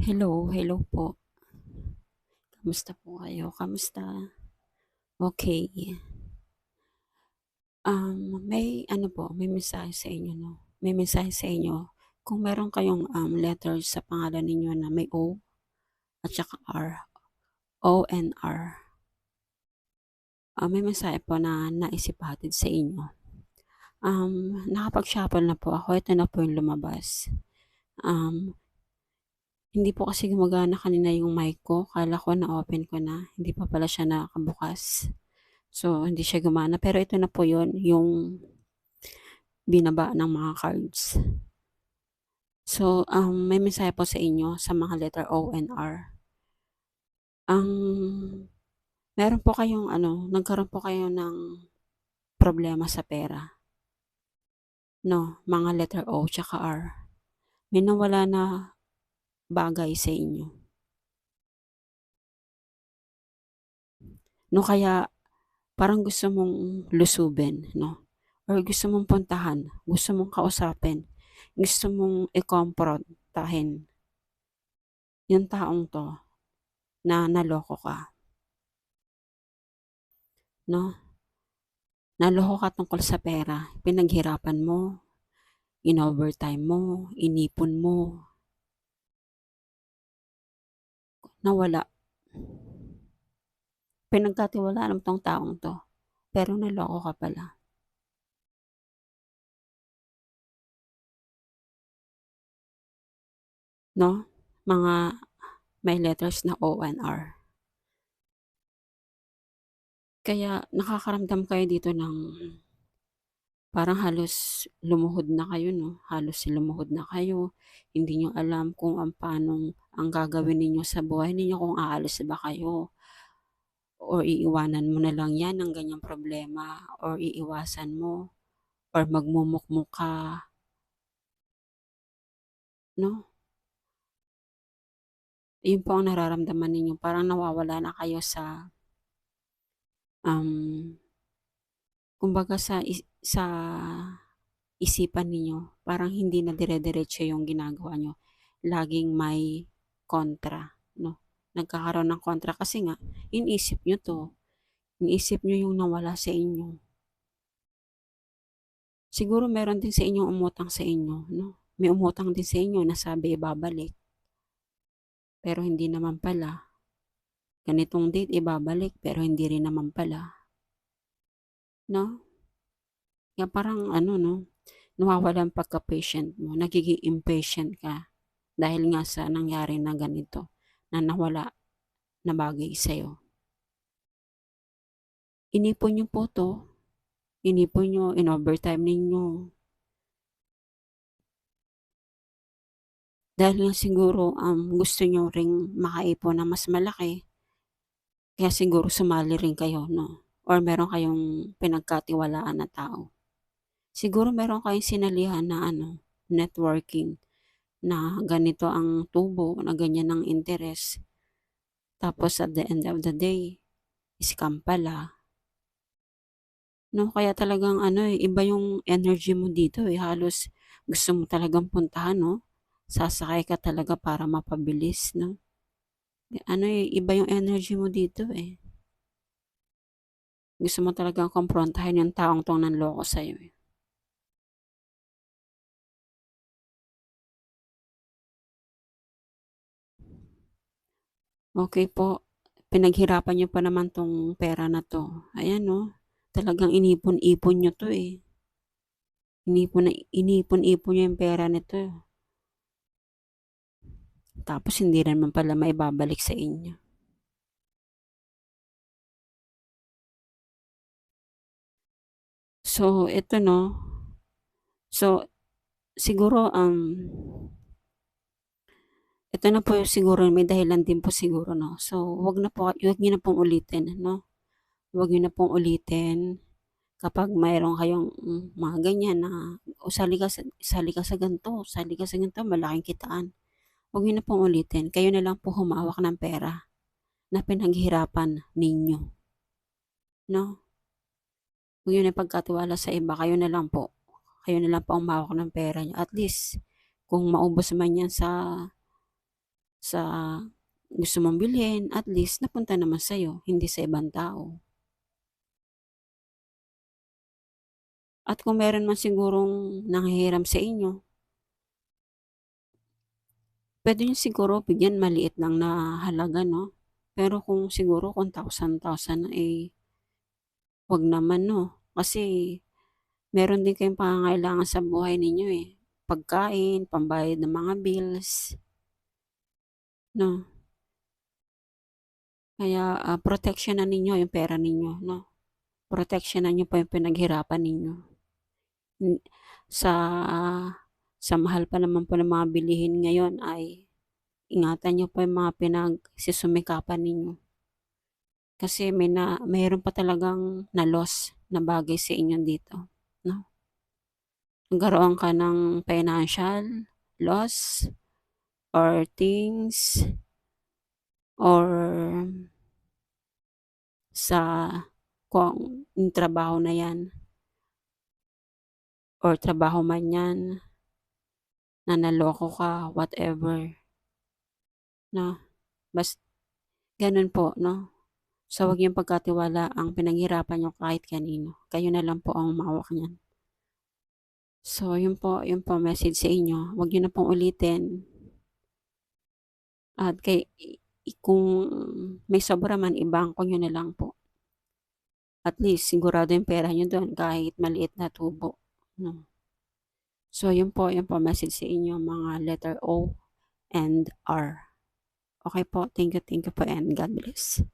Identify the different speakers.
Speaker 1: Hello, hello po. Kamusta po kayo? Kamusta? Okey. Um, may ano po, may mensahe sa inyo 'no, may mensahe sa inyo. Kung meron kayong, um, letter sa pangalan ninyo na may O at saka R, O and R. Ah, may mensahe po na nais ipahatid sa inyo. Um, nakapag-shuffle na po ako, ito na po yung lumabas. Um, hindi po kasi gumagana kanina yung mic ko, akala ko na-open ko na, hindi pa pala siya nakabukas. So, hindi siya gumana, pero ito na po yun, yung binaba ng mga cards. So, um, may mensahe po sa inyo sa mga letter O and R. Ang meron po kayong ano, nagkaroon po kayo ng problema sa pera. No, mga letter O tsaka R. May nawala na bagay sa inyo. No, kaya parang gusto mong lusubin, no? Or gusto mong puntahan, gusto mong kausapin, gusto mong i-confrontahin yung taong to na naloko ka. No? Naloko ka tungkol sa pera, pinaghirapan mo, in-overtime mo, inipon mo. Nawala. Pinagkatiwalaan mo tong taong to, pero naloko ka pala. No? Mga may letters na O and R. Kaya nakakaramdam kayo dito ng parang halos lumuhod na kayo, no? Halos lumuhod na kayo. Hindi niyo alam kung ang paanong ang gagawin ninyo sa buhay ninyo, kung aalis ba kayo or iiwanan mo na lang yan ang ganyang problema or iiwasan mo or magmumukmok ka. No? Yun po ang nararamdaman ninyo, parang nawawala na kayo sa um, kumbaga sa is sa isipan ninyo, parang hindi na dire-diretso yung ginagawa niyo. Laging may kontra, no? Nagkakaroon ng kontra kasi nga iniisip niyo 'to, iniisip niyo yung nawala sa inyo. Siguro meron din sa inyong umutang sa inyo, no? May umutang din sa inyo na sabi ibabalik. Pero hindi naman pala. Ganitong date ibabalik pero hindi rin naman pala. No? Kaya parang ano 'no, nawawala ang pagka-patient mo, nagiging impatient ka dahil nga sa nangyari na ganito, na nawala na bagay sa'yo. Inipon niyo po 'to, inipon niyo, in-overtime ninyo. Dahil nga siguro, um, gusto niyo ring makaipon ng mas malaki. Kaya siguro sumali rin kayo 'no, or meron kayong pinagkatiwalaan na tao. Siguro meron kayong sinalihan na ano, networking na ganito ang tubo, na ganyan ang interes. Tapos at the end of the day, scam pala. No, kaya talagang ano, eh, iba yung energy mo dito, eh, halos gusto mo talagang puntahan 'no, sasakay ka talaga para mapabilis 'no. Ano, eh, iba yung energy mo dito, eh. Gusto mo talagang kumprontahin yung taong 'tong nanloko sa'yo, eh. Okey po, pinaghirapan niyo pa naman 'tong pera na 'to. Ayan 'no, talagang inipon-ipon niyo 'to, eh. Inipon inipon-ipon niyo yung pera nito. Tapos hindi naman pala maibabalik sa inyo. So, ito 'no, so siguro, um ito na po siguro may dahilan din po siguro 'no. So, wag na po wag niyo na pong ulitin 'no. Wag niyo na pong ulitin kapag mayroon kayong mga ganyan na, "O sali ka sa sali ka sa ganito, sali ka sa ganito, malaking kitaan." Wag niyo na pong ulitin, kayo na lang po humawak ng pera na pinaghirapan ninyo. No? Huwag niyo na ipagkatiwala sa iba, kayo na lang po. Kayo na lang po humawak ng pera niyo. At least kung maubos man yan sa sa gusto mong bilhin, at least napunta naman sa'yo, hindi sa ibang tao. At kung meron man sigurong nanghihiram sa inyo puwede niyo siguro bigyan maliit lang na halaga 'no, pero kung siguro kung thousand-thousand, eh, 'wag naman 'no, kasi meron din kayong pangangailangan sa buhay ninyo, eh, pagkain, pambayad ng mga bills. 'No? Kaya, ah, proteksyonan ninyo yung pera ninyo 'no, proteksyonan niyo pa yung pinaghirapan ninyo. Sa sa mahal pa naman po ng mga bilihin ngayon ay ingatan niyo pa yung mga pinagsisumikapan ninyo. Kasi may na meron pa talagang na-loss na bagay sa inyo dito 'no. Nagkaroon ka ng financial loss or things or sa kung yung trabaho na 'yan or trabaho man 'yan na naloko ka, whatever. 'No, bas gano'n po 'no. So, 'wag niyong pagkatiwalaang pinaghirapan niyo kahit kanino, kayo na lang po ang humawak niyan. So, yun po yun po message sa inyo, 'wag niyo na pong ulitin. At kay kung may sobra man ibangko niyo na lang po. At least sigurado yung pera niyo dun kahit maliit na tubo 'no. So, yun po yun po message sa inyo mga letter O and R. Okey po, thank you, thank you po and God bless.